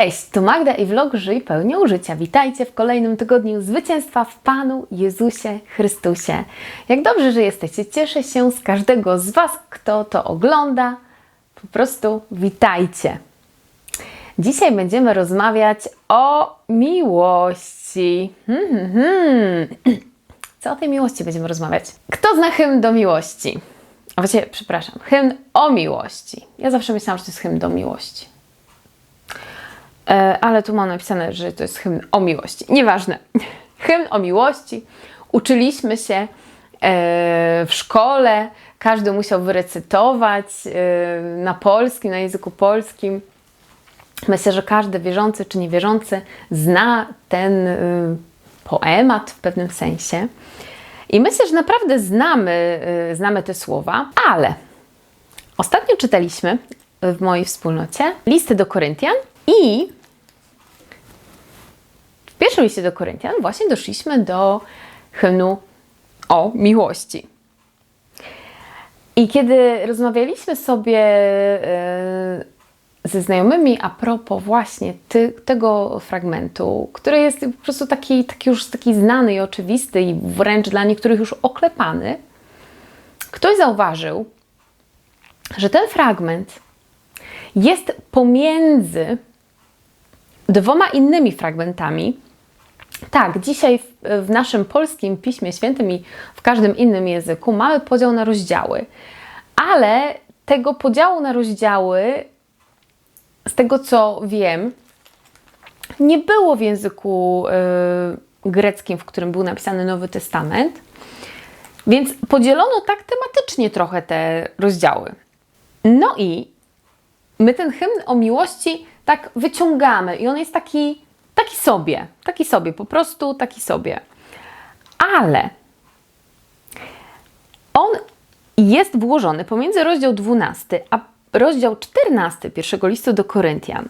Cześć, tu Magda i vlog Żyj pełnią życia. Witajcie w kolejnym tygodniu zwycięstwa w Panu Jezusie Chrystusie. Jak dobrze, że jesteście. Cieszę się z każdego z Was, kto to ogląda. Po prostu witajcie. Dzisiaj będziemy rozmawiać o miłości. Hmm, hmm, hmm. Co o tej miłości będziemy rozmawiać? Kto zna hymn do miłości? A właściwie, przepraszam, hymn o miłości. Ja zawsze myślałam, że to jest hymn do miłości. E, ale tu mam napisane, że to jest hymn o miłości. Nieważne. Hymn o miłości. Uczyliśmy się e, w szkole. Każdy musiał wyrecytować e, na polskim, na języku polskim. Myślę, że każdy wierzący czy niewierzący zna ten poemat w pewnym sensie. I myślę, że naprawdę znamy, znamy te słowa, ale ostatnio czytaliśmy w mojej wspólnocie listy do Koryntian i w pierwszym liście do Koryntian właśnie doszliśmy do hymnu o miłości. I kiedy rozmawialiśmy sobie e, ze znajomymi a propos właśnie ty, tego fragmentu, który jest po prostu taki, taki już taki znany i oczywisty i wręcz dla niektórych już oklepany, ktoś zauważył, że ten fragment jest pomiędzy dwoma innymi fragmentami. Tak, dzisiaj w, w, naszym polskim Piśmie Świętym i w każdym innym języku mamy podział na rozdziały, ale tego podziału na rozdziały, z tego co wiem, nie było w języku y, greckim, w którym był napisany Nowy Testament, więc podzielono tak tematycznie trochę te rozdziały. No i my ten hymn o miłości tak wyciągamy i on jest taki, taki sobie, taki sobie, po prostu taki sobie. Ale on jest włożony pomiędzy rozdział 12 a rozdział 14 pierwszego listu do Koryntian.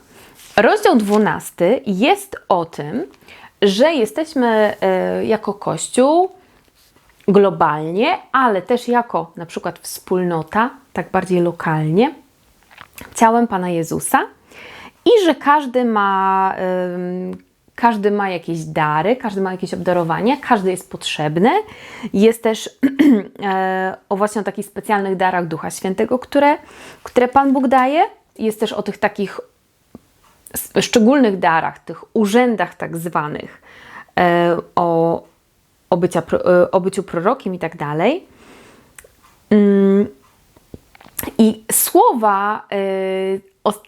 Rozdział 12 jest o tym, że jesteśmy y, jako Kościół globalnie, ale też jako na przykład wspólnota, tak bardziej lokalnie, ciałem Pana Jezusa i że każdy ma, każdy ma jakieś dary, każdy ma jakieś obdarowania, każdy jest potrzebny. Jest też e, o właśnie o takich specjalnych darach Ducha Świętego, które, które Pan Bóg daje. Jest też o tych takich szczególnych darach, tych urzędach tak zwanych, e, o, o, bycia, e, o byciu prorokiem i tak dalej. I słowa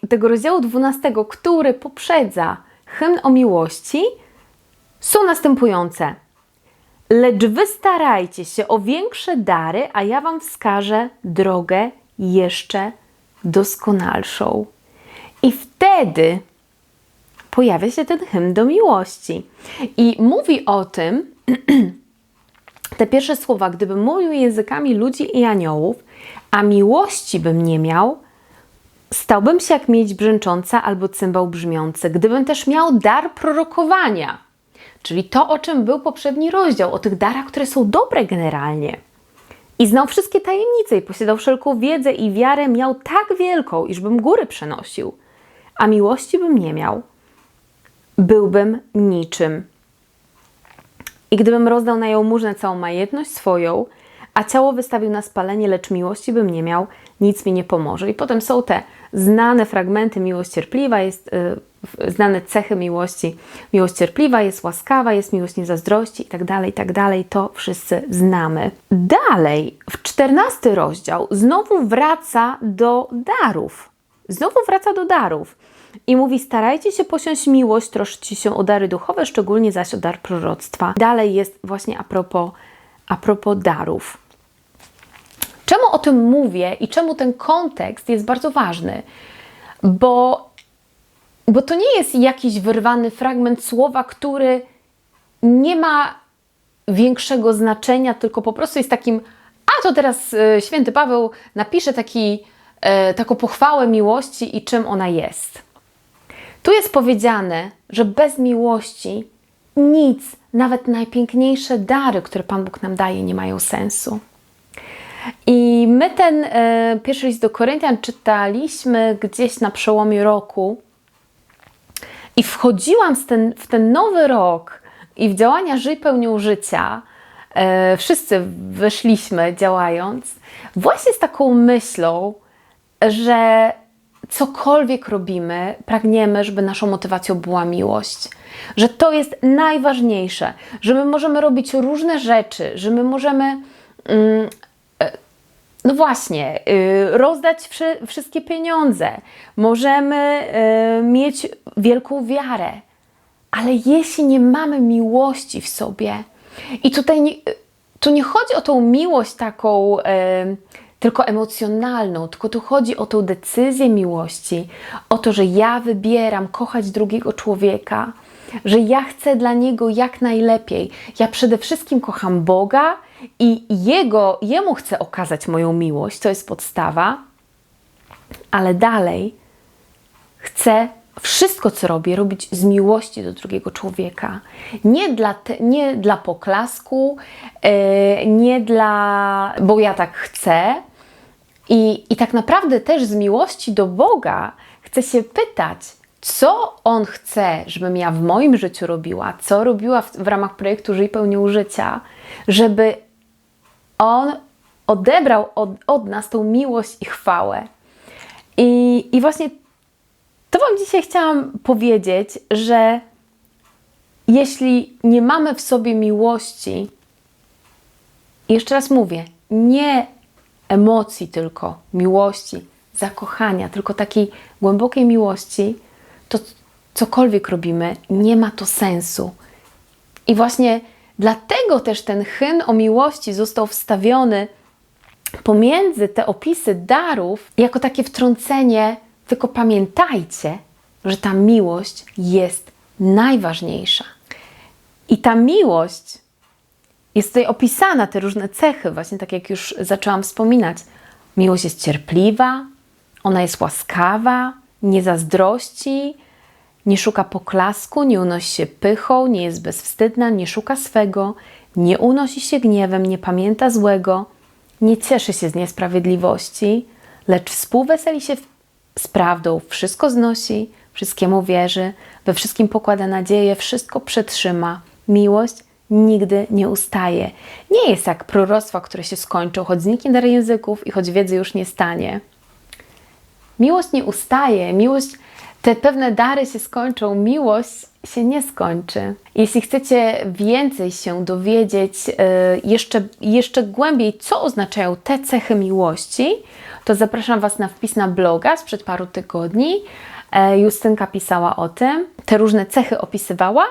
tego rozdziału 12, który poprzedza hymn o miłości, są następujące. Lecz wy starajcie się o większe dary, a ja wam wskażę drogę jeszcze doskonalszą. I wtedy pojawia się ten hymn do miłości. I mówi o tym, te pierwsze słowa, gdybym mówił językami ludzi i aniołów, a miłości bym nie miał, Stałbym się jak mieć brzęcząca albo cymbał brzmiący, gdybym też miał dar prorokowania, czyli to, o czym był poprzedni rozdział, o tych darach, które są dobre generalnie. I znał wszystkie tajemnice i posiadał wszelką wiedzę i wiarę miał tak wielką, iżbym góry przenosił, a miłości bym nie miał, byłbym niczym. I gdybym rozdał na jałmużnę całą majętność swoją, a ciało wystawił na spalenie, lecz miłości bym nie miał, nic mi nie pomoże. I potem są te znane fragmenty miłość cierpliwa, jest y, znane cechy miłości. Miłość cierpliwa jest łaskawa, jest miłość niezazdrości i tak dalej, i tak dalej. To wszyscy znamy. Dalej, w czternasty rozdział znowu wraca do darów. Znowu wraca do darów. I mówi: Starajcie się posiąść miłość, troszcie się o dary duchowe, szczególnie zaś o dar proroctwa. Dalej jest właśnie a propos, a propos darów. Czemu o tym mówię i czemu ten kontekst jest bardzo ważny? Bo, bo to nie jest jakiś wyrwany fragment słowa, który nie ma większego znaczenia, tylko po prostu jest takim, a to teraz e, święty Paweł napisze taki, e, taką pochwałę miłości i czym ona jest. Tu jest powiedziane, że bez miłości nic, nawet najpiękniejsze dary, które Pan Bóg nam daje, nie mają sensu. I my ten e, pierwszy list do Koryntian czytaliśmy gdzieś na przełomie roku. I wchodziłam ten, w ten nowy rok i w działania Żyj pełnią życia, e, wszyscy wyszliśmy działając, właśnie z taką myślą, że cokolwiek robimy, pragniemy, żeby naszą motywacją była miłość. Że to jest najważniejsze, że my możemy robić różne rzeczy, że my możemy. Mm, e, no właśnie, y, rozdać wszy, wszystkie pieniądze, możemy y, mieć wielką wiarę, ale jeśli nie mamy miłości w sobie, i tutaj nie, tu nie chodzi o tą miłość taką y, tylko emocjonalną, tylko tu chodzi o tą decyzję miłości, o to, że ja wybieram kochać drugiego człowieka, że ja chcę dla niego jak najlepiej. Ja przede wszystkim kocham Boga i jego, jemu chcę okazać moją miłość, to jest podstawa, ale dalej chcę wszystko, co robię, robić z miłości do drugiego człowieka. Nie dla, te, nie dla poklasku, yy, nie dla, bo ja tak chcę. I, I tak naprawdę też z miłości do Boga chcę się pytać, co On chce, żebym ja w moim życiu robiła, co robiła w, w ramach projektu Żyj pełnią życia, żeby On odebrał od, od nas tą miłość i chwałę. I, I właśnie to Wam dzisiaj chciałam powiedzieć, że jeśli nie mamy w sobie miłości, jeszcze raz mówię, nie emocji tylko, miłości, zakochania, tylko takiej głębokiej miłości, to cokolwiek robimy, nie ma to sensu. I właśnie dlatego też ten hymn o miłości został wstawiony pomiędzy te opisy darów, jako takie wtrącenie, tylko pamiętajcie, że ta miłość jest najważniejsza. I ta miłość jest tutaj opisana, te różne cechy, właśnie tak jak już zaczęłam wspominać. Miłość jest cierpliwa, ona jest łaskawa, nie zazdrości, nie szuka poklasku, nie unosi się pychą, nie jest bezwstydna, nie szuka swego, nie unosi się gniewem, nie pamięta złego, nie cieszy się z niesprawiedliwości, lecz współweseli się z prawdą, wszystko znosi, wszystkiemu wierzy, we wszystkim pokłada nadzieję, wszystko przetrzyma. Miłość nigdy nie ustaje. Nie jest jak proroctwa, które się skończą, choć zniknie dar języków i choć wiedzy już nie stanie. Miłość nie ustaje, miłość, te pewne dary się skończą, miłość się nie skończy. Jeśli chcecie więcej się dowiedzieć, yy, jeszcze, jeszcze głębiej, co oznaczają te cechy miłości, to zapraszam Was na wpis na bloga sprzed paru tygodni. Yy, Justynka pisała o tym, te różne cechy opisywała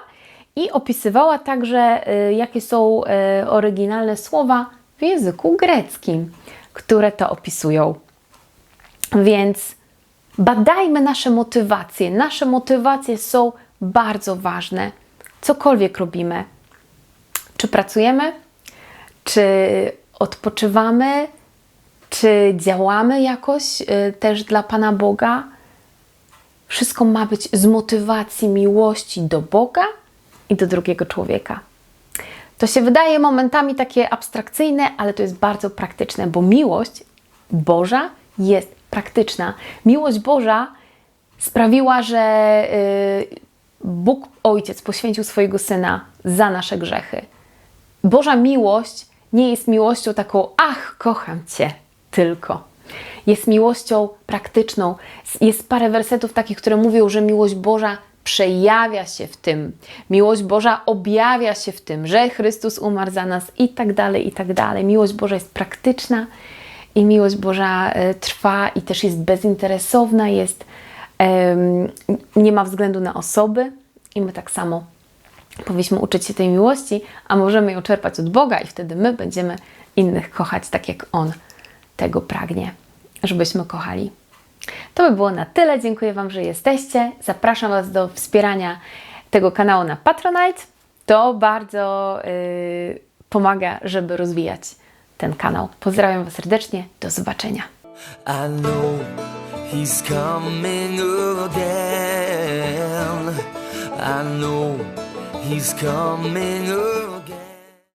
i opisywała także, yy, jakie są oryginalne słowa w języku greckim, które to opisują. Więc badajmy nasze motywacje. Nasze motywacje są bardzo ważne. Cokolwiek robimy. Czy pracujemy? Czy odpoczywamy? Czy działamy jakoś y, też dla Pana Boga? Wszystko ma być z motywacji miłości do Boga i do drugiego człowieka. To się wydaje momentami takie abstrakcyjne, ale to jest bardzo praktyczne, bo miłość Boża jest praktyczna. Miłość Boża sprawiła, że y, Bóg Ojciec poświęcił swojego Syna za nasze grzechy. Boża miłość nie jest miłością taką, ach, kocham Cię, tylko. Jest miłością praktyczną. Jest parę wersetów takich, które mówią, że miłość Boża przejawia się w tym. Miłość Boża objawia się w tym, że Chrystus umarł za nas i tak dalej, i tak dalej. Miłość Boża jest praktyczna i miłość Boża e, trwa i też jest bezinteresowna, jest, nie ma względu na osoby i my tak samo powinniśmy uczyć się tej miłości, a możemy ją czerpać od Boga i wtedy my będziemy innych kochać tak, jak On tego pragnie, żebyśmy kochali. To by było na tyle. Dziękuję Wam, że jesteście. Zapraszam Was do wspierania tego kanału na Patronite. To bardzo yy, pomaga, żeby rozwijać ten kanał. Pozdrawiam Was serdecznie. Do zobaczenia. I know he's coming again. I know he's coming again.